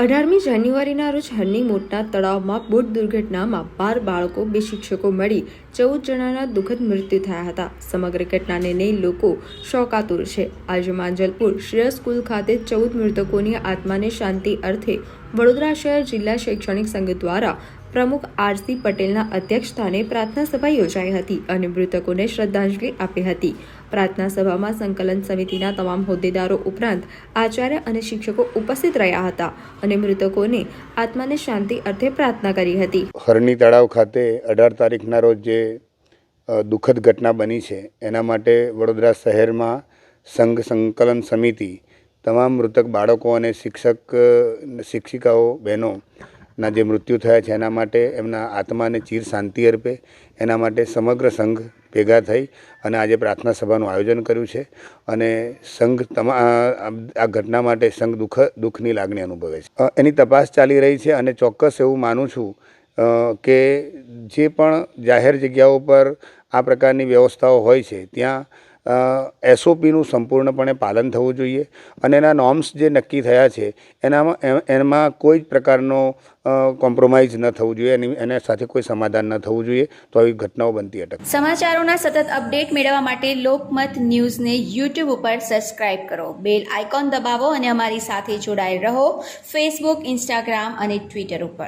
અઢારમી જાન્યુઆરીના રોજ હરની મોટના તળાવમાં બોટ દુર્ઘટનામાં બાર બાળકો, બે શિક્ષકો મળી ચૌદ જણાના દુઃખદ મૃત્યુ થયા હતા. સમગ્ર ઘટનાને લઈ લોકો શોકાતુર છે. આજે માંજલપુર શ્રેય સ્કૂલ ખાતે ચૌદ મૃતકોની આત્માને શાંતિ અર્થે વડોદરા શહેર જિલ્લા શૈક્ષણિક સંઘ દ્વારા પ્રમુખ આરસી પટેલના અધ્યક્ષસ્થાને પ્રાર્થના સભા યોજાઈ હતી અને મૃતકોને શ્રદ્ધાંજલિ આપી હતી. પ્રાર્થના સભામાં સંકલન સમિતિના તમામ હોદ્દેદારો ઉપરાંત આચાર્ય અને શિક્ષકો ઉપસ્થિત રહ્યા હતા અને મૃતકોની આત્માને શાંતિ અર્થે પ્રાર્થના કરી હતી. હરણી તળાવ ખાતે અઢાર તારીખના રોજ જે દુઃખદ ઘટના બની છે, એના માટે વડોદરા શહેરમાં સંઘ સંકલન સમિતિ, તમામ મૃતક બાળકો અને શિક્ષક શિક્ષિકાઓ, બહેનો ના જે મૃત્યુ થયા છે, એના માટે એમના આત્માને ચીર શાંતિ અર્પે, એના માટે સમગ્ર સંઘ ભેગા થઈ અને આજે પ્રાર્થના સભાનું આયોજન કર્યું છે. અને સંઘ તમા, આ ઘટના માટે સંઘ દુઃખ, દુઃખની લાગણી અનુભવે છે. એની તપાસ ચાલી રહી છે અને ચોક્કસ એવું માનું છું કે જે પણ જાહેર જગ્યાઓ પર આ પ્રકારની વ્યવસ્થાઓ હોય છે, ત્યાં એસઓપીનું સંપૂર્ણપણે પાલન થવું જોઈએ અને એના નોર્મ્સ જે નક્કી થયા છે, એનામાં, એમાં કોઈ જ પ્રકારનો કોમ્પ્રોમાઇઝ ન થવું જોઈએ, એની, એના સાથે કોઈ સમાધાન ન થવું જોઈએ, તો આવી ઘટનાઓ બનતી અટક. સમાચારોના સતત અપડેટ મેળવવા માટે લોકમત ન્યૂઝને યુટ્યુબ ઉપર સબસ્ક્રાઇબ કરો. બેલ આઇકોન દબાવો અને અમારી સાથે જોડાયેલ રહો. ફેસબુક ઇન્સ્ટાગ્રામ અને ટ્વિટર ઉપર.